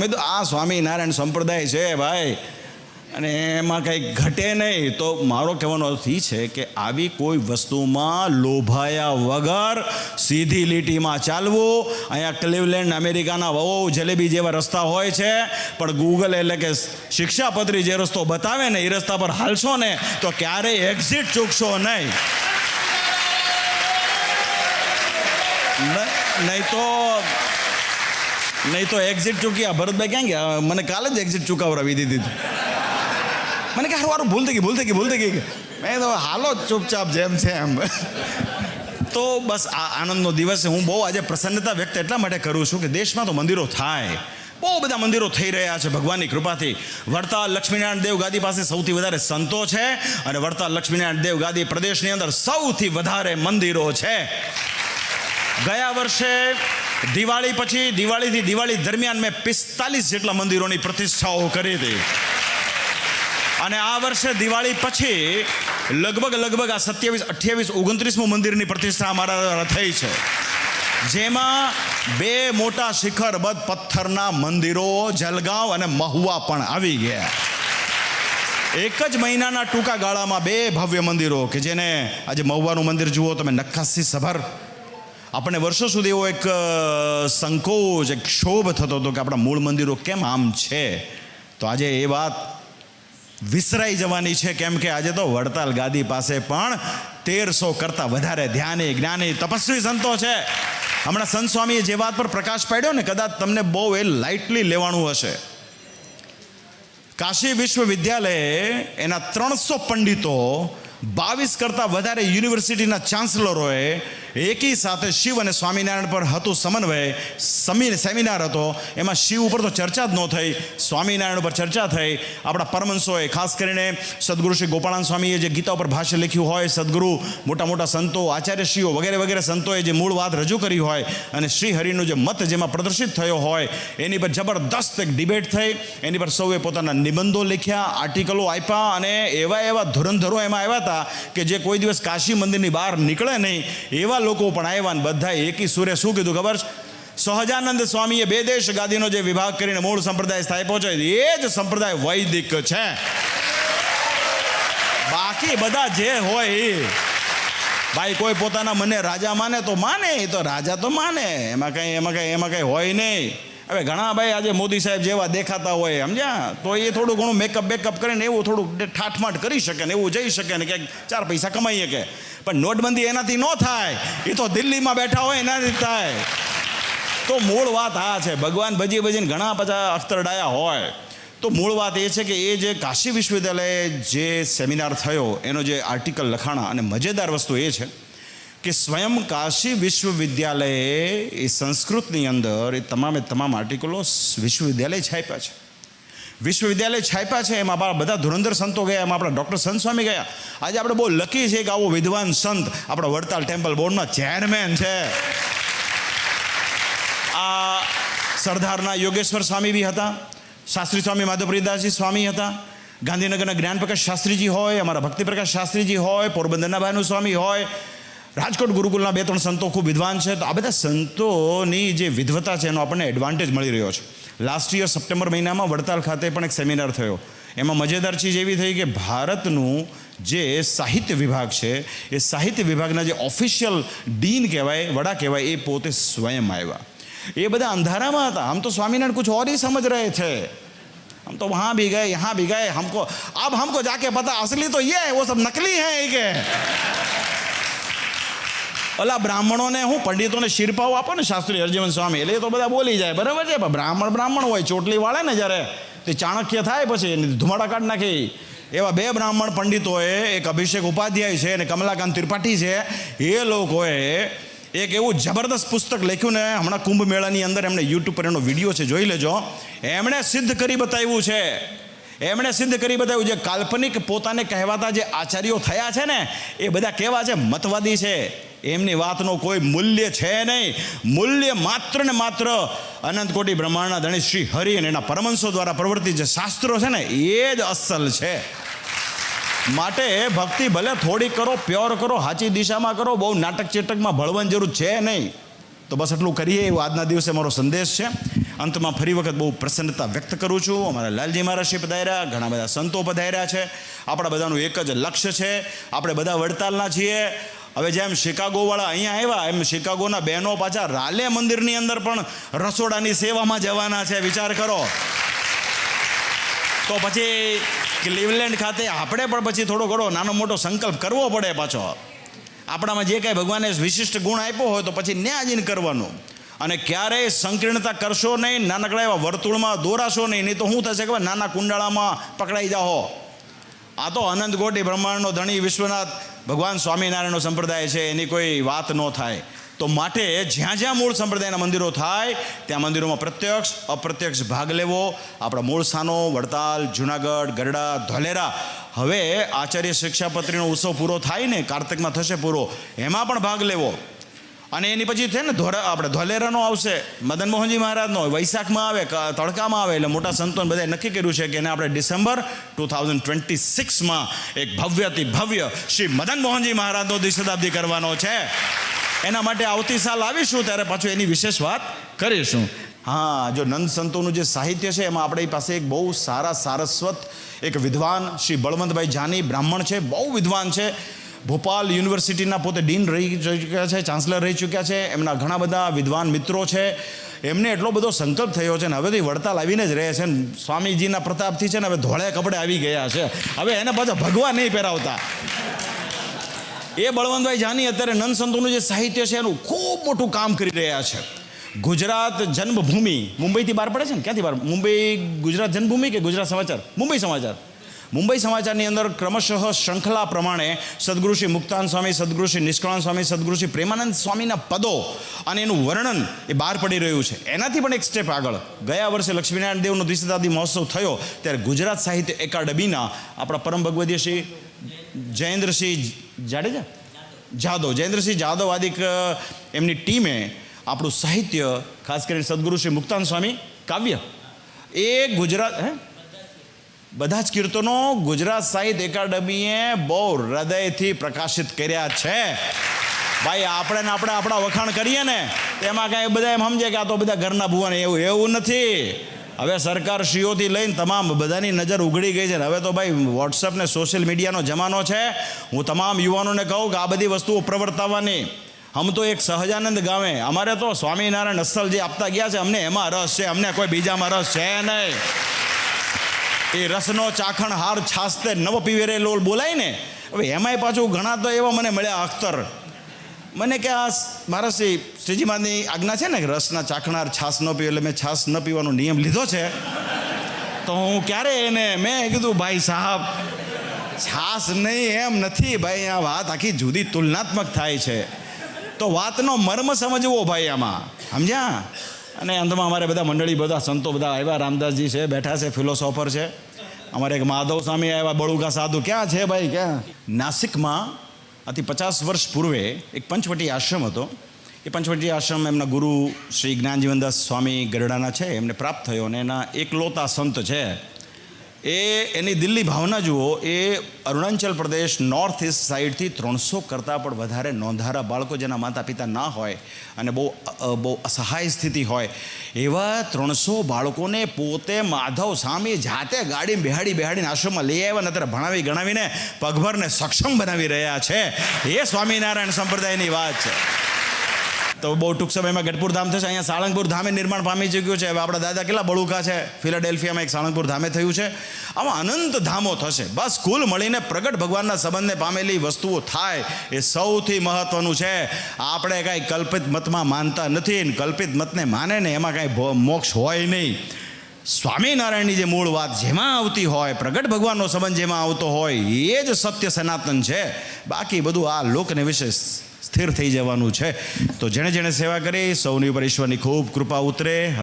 મેં તો આ સ્વામિનારાયણ સંપ્રદાય છે ભાઈ. અને એમાં કંઈ ઘટે નહીં. તો મારો કહેવાનો અર્થ એ છે કે આવી કોઈ વસ્તુમાં લોભાયા વગર સીધી લીટીમાં ચાલવું. અહીંયા ક્લિવલેન્ડ, અમેરિકાના બહુ જલેબી જેવા રસ્તા હોય છે, પણ ગૂગલ એટલે કે શિક્ષાપત્રી જે રસ્તો બતાવે ને એ રસ્તા પર હાલશો ને, તો ક્યારેય એક્ઝિટ ચૂકશો નહીં. નહીં તો નહીં તો એક્ઝિટ ચૂક્યા ભરતભાઈ ક્યાં ગયા? મને કાલે જ એક્ઝિટ ચૂકવરાવી દીધી હતી મને કે હારું ભૂલ થઈ ગઈ, ભૂલ થઈ ગઈ, ભૂલ થઈ ગઈ. મેં તો હાલો ચૂપચાપ જેમ છે એમ. તો બસ આ આનંદનો દિવસ હું બહુ આજે પ્રસન્નતા વ્યક્ત એટલા માટે કરું છું કે દેશમાં તો મંદિરો થાય. બહુ બધા મંદિરો થઈ રહ્યા છે ભગવાનની કૃપાથી. વડતાલ લક્ષ્મીનારાયણ દેવ ગાદી પાસે સૌથી વધારે સંતો છે અને વડતાલ લક્ષ્મીનારાયણ દેવ ગાદી પ્રદેશની અંદર સૌથી વધારે મંદિરો છે. ગયા વર્ષે દિવાળી પછી, દિવાળીથી દિવાળી દરમિયાન મેં પિસ્તાલીસ જેટલા મંદિરોની પ્રતિષ્ઠાઓ કરી હતી. અને આ વર્ષે દિવાળી પછી લગભગ લગભગ આ સત્યાવીસ, અઠ્યાવીસ, ઓગણત્રીસમું મંદિરની પ્રતિષ્ઠા અમારા દ્વારા થઈ છે. જેમાં બે મોટા શિખરબદ્ધ પથ્થરના મંદિરો, જલગાંવ અને મહુવા પણ આવી ગયા. એક જ મહિનાના ટૂંકા ગાળામાં બે ભવ્ય મંદિરો કે જેને આજે મહુવાનું મંદિર જુઓ તમે નક્કાશી સભર આપણને વર્ષો સુધી એવો એક સંકોચ, એક ક્ષોભ થતો હતો કે આપણા મૂળ મંદિરો કેમ આમ છે? તો આજે એ વાત વિસરાઈ જવાની છે, કેમ કે આજે તો વડતાલ ગાદી પાસે પણ તેરસો કરતાં વધારે ધ્યાની, જ્ઞાની, તપસ્વી સંતો છે. હમણાં સંત સ્વામીએ જે વાત પર પ્રકાશ પાડ્યો ને, કદાચ તમને બહુ એ લાઇટલી લેવાનું હશે. કાશી વિશ્વવિદ્યાલયે એના ત્રણસો પંડિતો, બાવીસ કરતાં વધારે યુનિવર્સિટીના ચાન્સલરોએ એકી સાથે શિવ અને સ્વામિનારાયણ પર હતું સમન્વય. સમી સેમિનાર હતો. એમાં શિવ ઉપર તો ચર્ચા જ ન થઈ. સ્વામિનારાયણ ઉપર ચર્ચા થઈ. આપણા પરમંશોએ ખાસ કરીને સદગુરુ શ્રી ગોપાળાન સ્વામીએ જે ગીતા ઉપર ભાષ્ય લખ્યું હોય, સદગુરુ, મોટા મોટા સંતો, આચાર્યશ્રીઓ વગેરે વગેરે સંતોએ જે મૂળ વાત રજૂ કરી હોય અને શ્રી હરિનું જે મત જેમાં પ્રદર્શિત થયો હોય, એની પર જબરદસ્ત એક ડિબેટ થઈ. એની પર સૌએ પોતાના નિબંધો લખ્યા, આર્ટિકલો આપ્યા અને એવા એવા ધુરંધરો એમાં આવ્યા હતા કે જે કોઈ દિવસ કાશી મંદિરની બહાર નીકળે નહીં, એવા લોકો પણ આવ્યા ને બધા એકી સુરે શું કીધું ખબર છે? સહજાનંદ સ્વામીએ બે દેશ ગાદીનો જે વિભાગ કરીને મૂળ સંપ્રદાય સ્થાપ્યો છે, એ જ સંપ્રદાય વૈદિક છે. બાકી બધા જે હોય ભાઈ, કોઈ પોતાના મને રાજા માને તો માને, એ તો રાજા તો માને. એમાં કંઈ એમાં કંઈ એમાં કંઈ હોય નહીં. હવે ઘણા ભાઈ આજે મોદી સાહેબ જેવા દેખાતા હોય, સમજ્યા? તો એ થોડું ઘણું મેકઅપ બેકઅપ કરીને એવું થોડું ઠાઠમાઠ કરી શકે ને એવું જઈ શકે ને ક્યાંક ચાર પૈસા કમાઈ શકે પણ નોટબંધી એનાથી ન થાય. એ તો દિલ્હીમાં બેઠા હોય એનાથી થાય. તો મૂળ વાત આ છે. ભગવાન ભજી ભજીને ઘણા બધા અખ્તરડાયા હોય. તો મૂળ વાત એ છે કે એ જે કાશી વિશ્વવિદ્યાલયે જે સેમિનાર થયો, એનો જે આર્ટિકલ, લખાણા અને મજેદાર વસ્તુ એ છે કે સ્વયં કાશી વિશ્વવિદ્યાલયે એ સંસ્કૃતની અંદર એ તમામે તમામ આર્ટિકલો વિશ્વવિદ્યાલય છાપ્યા છે. વિશ્વવિદ્યાલય છાપ્યા છે, એમાં આપણા બધા ધુરંધર સંતો ગયા, એમાં આપણા ડૉક્ટર સંત સ્વામી ગયા. આજે આપણે બહુ લકી છે કે આવો વિદ્વાન સંત આપણા વડતાલ ટેમ્પલ બોર્ડના ચેરમેન છે. આ સરદારના યોગેશ્વર સ્વામી બી હતા, શાસ્ત્રી સ્વામી માધવપ્રિયદાસજી સ્વામી હતા, ગાંધીનગરના જ્ઞાનપ્રકાશ શાસ્ત્રીજી હોય, અમારા ભક્તિપ્રકાશ શાસ્ત્રીજી હોય પોરબંદરના ભાનુ સ્વામી હોય, રાજકોટ ગુરુકુલના બે ત્રણ સંતો ખૂબ વિદ્વાન છે. તો આ બધા સંતોની જે વિધવતા છે, એનો આપણને એડવાન્ટેજ મળી રહ્યો છે. લાસ્ટ યર સપ્ટેમ્બર મહિનામાં વડતાલ ખાતે પણ એક સેમિનાર થયો એમાં મજેદાર ચીજ એવી થઈ કે ભારતનું જે સાહિત્ય વિભાગ છે એ સાહિત્ય વિભાગના જે ઓફિશિયલ ડીન કહેવાય વડા કહેવાય એ પોતે સ્વયં આવ્યા એ બધા અંધારામાં હતા આમ તો સ્વામિનારાયણ कुछ और ही समझ रहे थे हम तो वहाँ भी गए यहाँ भी गए हमको अब हमको जाके पता असली तो ये है वो सब नकली है ये के ઓલા બ્રાહ્મણોને હું પંડિતોને શિરપાવ આપો ને, શાસ્ત્રી હરજીવન સ્વામી. એટલે એ તો બધા બોલી જાય. બરાબર છે? પણ બ્રાહ્મણ બ્રાહ્મણ હોય, ચોટલી વાળે ને જ્યારે, તે ચાણક્ય થાય પછી એની ધુમાડા કાઢ નાખી. એવા બે બ્રાહ્મણ પંડિતોએ એક અભિષેક ઉપાધ્યાય છે, અને કમલાકાંત ત્રિપાઠી છે. એ લોકોએ એક એવું જબરદસ્ત પુસ્તક લખ્યું ને, હમણાં કુંભ મેળાની અંદર એમણે યુટ્યુબ પર એનો વીડિયો છે, જોઈ લેજો. એમણે સિદ્ધ કરી બતાવ્યું છે. એમણે સિદ્ધ કરી બતાવ્યું જે કાલ્પનિક પોતાને કહેવાતા જે આચાર્યો થયા છે ને, એ બધા કેવા છે? મતવાદી છે. એમની વાતનો કોઈ મૂલ્ય છે નહીં. મૂલ્ય માત્ર ને માત્ર અનંત કોટી બ્રહ્માંડના ધણી શ્રી હરિ અને એના પરમંશો દ્વારા પ્રવર્તિત જે શાસ્ત્રો છે ને, એ જ અસલ છે. માટે ભક્તિ ભલે થોડી કરો, પ્યોર કરો, સાચી દિશામાં કરો, બહુ નાટક ચેટકમાં ભળવાની જરૂર છે નહીં. તો બસ એટલું કરીએ, એવું આજના દિવસે મારો સંદેશ છે. અંતમાં ફરી વખત બહુ પ્રસન્નતા વ્યક્ત કરું છું. અમારા લાલજી મહારાજશ્રી પધાર્યા, ઘણા બધા સંતો પધાર્યા છે. આપણા બધાનું એક જ લક્ષ્ય છે. આપણે બધા વડતાલના છીએ. હવે જેમ શિકાગોવાળા અહીંયા આવ્યા, એમ શિકાગોના બહેનો પાછા રાલે મંદિરની અંદર પણ રસોડાની સેવામાં જવાના છે. વિચાર કરો. તો પછી ક્લિવલેન્ડ ખાતે આપણે પણ પછી થોડો ઘણો નાનો મોટો સંકલ્પ કરવો પડે પાછો. આપણામાં જે કાંઈ ભગવાને વિશિષ્ટ ગુણ આપ્યો હોય તો પછી ન્યા જઈને કરવાનું. અને ક્યારેય સંકીર્ણતા કરશો નહીં, નાનકડા એવા વર્તુળમાં દોરાશો નહીં નહીં તો શું થશે ખબર? નાના કુંડાળામાં પકડાઈ જાઓ. આ તો અનંત ગોટી બ્રહ્માંડનો ધણી વિશ્વનાથ ભગવાન સ્વામિનારાયણનો સંપ્રદાય છે, એની કોઈ વાત ન થાય. તો માટે જ્યાં જ્યાં મૂળ સંપ્રદાયના મંદિરો થાય, ત્યાં મંદિરોમાં પ્રત્યક્ષ, અપ્રત્યક્ષ ભાગ લેવો. આપણા મૂળ સ્થાનો, વડતાલ, જુનાગઢ, ગરડા, ધોલેરા. હવે આચાર્ય શિક્ષાપત્રીનો ઉત્સવ પૂરો થાય ને, કાર્તિકમાં થશે પૂરો, એમાં પણ ભાગ લેવો. અને એની પછી છે ને ધોરા આપણે ધોલેરાનો આવશે. મદન મોહનજી મહારાજનો વૈશાખમાં આવે તડકામાં આવે, એટલે મોટા સંતોને બધાએ નક્કી કર્યું છે કે એને આપણે ડિસેમ્બર ટુ થાઉઝન્ડ ટ્વેન્ટી સિક્સમાં એક ભવ્યથી ભવ્ય શ્રી મદન મોહનજી મહારાજનો દ્વિશતાબ્દી કરવાનો છે. એના માટે આવતી સાલ આવીશું, ત્યારે પાછું એની વિશેષ વાત કરીશું. હા, જો નંદ સંતોનું જે સાહિત્ય છે, એમાં આપણી પાસે એક બહુ સારા સારસ્વત એક વિદ્વાન શ્રી બળવંતભાઈ જાની બ્રાહ્મણ છે, બહુ વિદ્વાન છે. ભોપાલ યુનિવર્સિટીના પોતે ડીન રહી ચૂક્યા છે, ચાન્સલર રહી ચૂક્યા છે, એમના ઘણા બધા વિદ્વાન મિત્રો છે. એમને એટલો બધો સંકલ્પ થયો છે ને, હવેથી વડતાલ આવીને જ રહે છે સ્વામીજીના પ્રતાપથી છે ને, હવે ધોળે કપડે આવી ગયા છે. હવે એને પાછા ભગવાન નહીં પહેરાવતા. એ બળવંતભાઈ જાની અત્યારે નંદ સંતોનું જે સાહિત્ય છે, એનું ખૂબ મોટું કામ કરી રહ્યા છે. ગુજરાત જન્મભૂમિ, મુંબઈથી બહાર પડે છે ને, ક્યાંથી બહાર? મુંબઈ ગુજરાત જન્મભૂમિ કે ગુજરાત સમાચાર? મુંબઈ સમાચાર. મુંબઈ સમાચારની અંદર ક્રમશઃ શૃંખલા પ્રમાણે સદગુરુ શ્રી મુક્તાન સ્વામી, સદગુરુ શ્રી નિષ્કળાન સ્વામી, સદગુરુ શ્રી પ્રેમાનંદ સ્વામીના પદો અને એનું વર્ણન એ બહાર પડી રહ્યું છે. એનાથી પણ એક સ્ટેપ આગળ. ગયા વર્ષે લક્ષ્મીનારાયણ દેવનો દ્વિશતાબ્દી મહોત્સવ થયો ત્યારે ગુજરાત સાહિત્ય એકાડમીના આપણા પરમ ભગવદીય શ્રી જયેન્દ્રસિંહ જાડેજા? જાદવ. જયેન્દ્રસિંહ જાદવ આદિક એમની ટીમે આપણું સાહિત્ય, ખાસ કરીને સદગુરુ શ્રી મુક્તાન સ્વામી કાવ્ય, એ ગુજરાત, હે? બધા જ કીર્તનો ગુજરાત સાહિત્ય એકાડમીએ બહુ હૃદયથી પ્રકાશિત કર્યા છે. ભાઈ, આપણે ને આપણે આપણા વખાણ કરીએ ને, તેમાં કાંઈ બધા એમ સમજે કે આ તો બધા ઘરના ભુવાને એવું એવું નથી. હવે સરકાર શ્રીઓથી લઈને તમામ બધાની નજર ઉઘડી ગઈ છે હવે તો ભાઈ વોટ્સઅપ ને સોશિયલ મીડિયાનો જમાનો છે. હું તમામ યુવાનોને કહું કે આ બધી વસ્તુઓ પ્રવર્તાવવાની હમ તો એક સહજાનંદ ગામે, અમારે તો સ્વામિનારાયણ અસલ જે આપતા ગયા છે, અમને એમાં રસ છે, અમને કોઈ બીજામાં રસ છે નહીં. એ રસનો ચાખણ હાર છાસતે નવ પીવેરે લોલ બોલાય ને? હવે એમાંય પાછું ઘણા તો એવા મને મળ્યા અખ્તર. મને કે આ મારા શ્રી શ્રીજી માની આજ્ઞા છે ને કે રસના ચાખણાર છાસ ન પીવે એટલે મેં છાસ ન પીવાનો નિયમ લીધો છે. તો હું ક્યારે એને મેં કીધું, ભાઈ સાહેબ, છાસ નહીં એમ નથી, ભાઈ, આ વાત આખી જુદી તુલનાત્મક થાય છે. તો વાતનો મર્મ સમજવો ભાઈ આમાં, સમજ્યા? અને અંતમાં અમારે બધા મંડળી, બધા સંતો બધા આવ્યા. રામદાસજી છે, બેઠા છે, ફિલોસોફર છે. અમારે એક માધવ સ્વામી આવ્યા બળુકા સાધુ, ક્યાં છે ભાઈ, ક્યાં? નાસિકમાં આથી પચાસ વર્ષ પૂર્વે એક પંચવટી આશ્રમ હતો. એ પંચવટી આશ્રમ એમના ગુરુ શ્રી જ્ઞાનજીવનદાસ સ્વામી ગરડાના છે, એમને પ્રાપ્ત થયો અને એના એકલોતા સંત છે. એ એની દિલ્હી ભાવના જુઓ, એ અરુણાચલ પ્રદેશ નોર્થ ઇસ્ટ સાઈડથી ત્રણસો કરતાં પણ વધારે નોંધારા બાળકો જેના માતા પિતા ના હોય અને બહુ બહુ અસહાય સ્થિતિ હોય, એવા ત્રણસો બાળકોને પોતે માધવ સ્વામી જાતે ગાડી બેહાડી બેહાડીને આશ્રમમાં લઈ આવ્યા ને અત્યારે ભણાવી ગણાવીને પગભરને સક્ષમ બનાવી રહ્યા છે. એ સ્વામિનારાયણ સંપ્રદાયની વાત છે. તો બહુ ટૂંક સમયમાં ગઢપુર ધામ થશે. અહીંયા સાળંગપુર ધામે નિર્માણ પામી ચૂક્યું છે. હવે આપણા દાદા કેટલા બળુકા છે? ફિલાડેલ્ફિયામાં એક સાળંગપુર ધામે થયું છે. આમાં અનંત ધામો થશે. બસ કુલ મળીને પ્રગટ ભગવાનના સંબંધને પામેલી વસ્તુઓ થાય એ સૌથી મહત્વનું છે. આપણે કાંઈ કલ્પિત મતમાં માનતા નથી ને કલ્પિત મતને માને ને એમાં કાંઈ મોક્ષ હોય નહીં. સ્વામિનારાયણની જે મૂળ વાત જેમાં આવતી હોય, પ્રગટ ભગવાનનો સંબંધ જેમાં આવતો હોય, એ જ સત્ય સનાતન છે. બાકી બધું આ લોકને વિશે સ્થિર થઈ જવાનું છે. તો જેણે જેણે સેવા કરી, સૌની ઉપર ઈશ્વરની ખૂબ કૃપા ઉતરે.